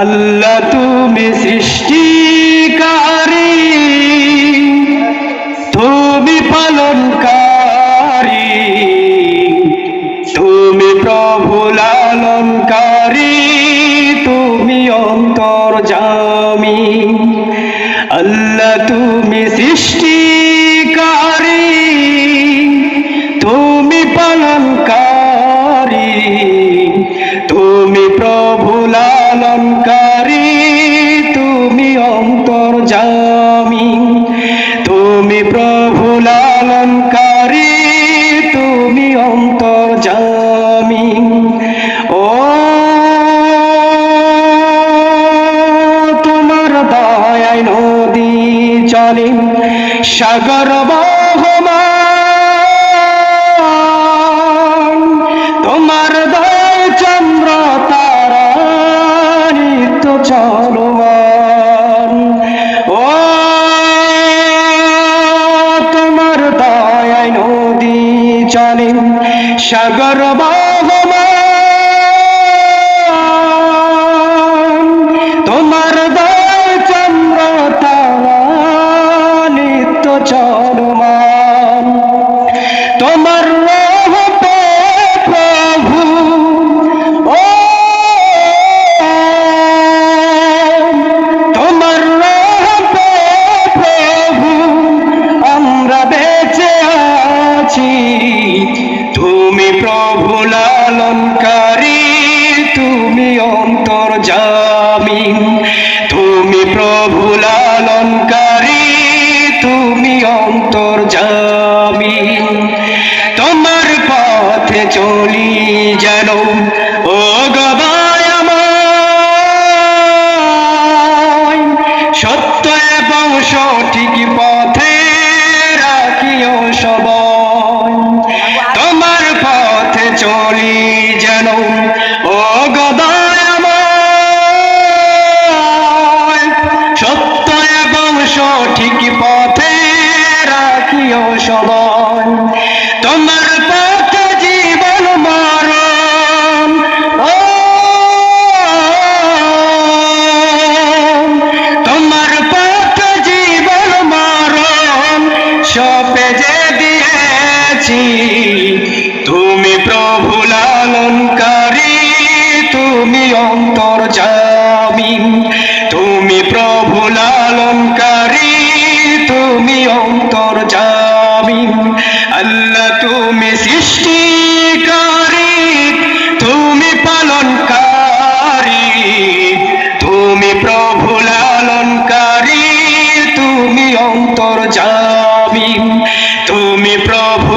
আল্লাহ তুমি সৃষ্টিকারী তুমি পালনকারী তুমি প্রভু লালনকারী তুমি অন্তর্জামী। আল্লাহ তুমি সৃষ্টিকারী লালনকারী তুমি অন্তর্জামী তুমি প্রভু লালনকারী, তুমি অন্তর্জামী ও তোমার দয়ায় নদী চলে সাগর বহমান চলমান ও তোমার দয়ায় নদী চলে সাগর বহমান লালনকারী তুমি অন্তর অন্তর্জামী তুমি প্রভু লালনকারী, তুমি অন্তর্জামী তোমার পথে চলি যেন, ও গবায় সত্য এবং সঠিক পথে চলি যেন ও গদায় সত্য এবং সঠিক পথে রাখিও সবাই। তুমি অন্তর্জামী তুমি প্রভু লালনকারী, তুমি অন্তর্জামী আল্লাহ তুমি সৃষ্টিকারী, তুমি তুমি প্রভু লালনকারী, তুমি তুমি প্রভু